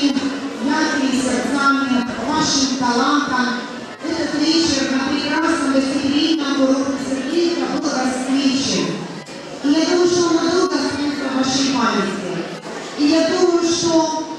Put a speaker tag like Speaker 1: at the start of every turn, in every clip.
Speaker 1: людьми, яркими сердцами, вашим талантом. Е, Этот вечер на прекрасном гостеприимном курорте Сергеевка был расцвечен. И я думаю, что он надолго останется в вашей памяти. И я думаю, что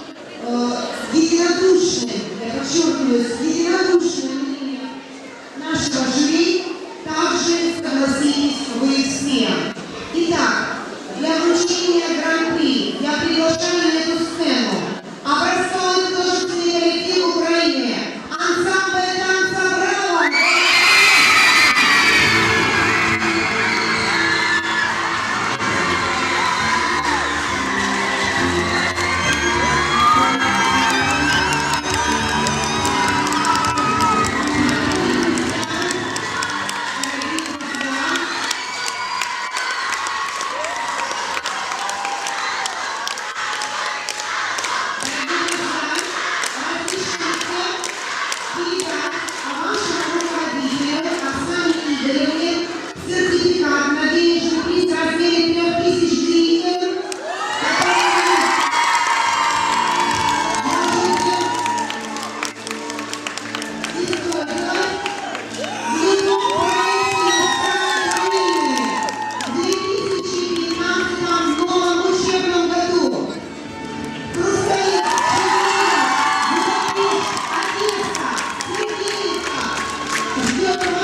Speaker 1: Thank you.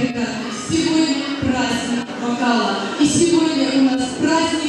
Speaker 2: Африка. Сегодня праздник вокала. И сегодня у нас праздник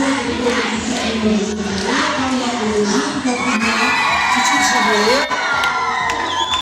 Speaker 3: Thank you.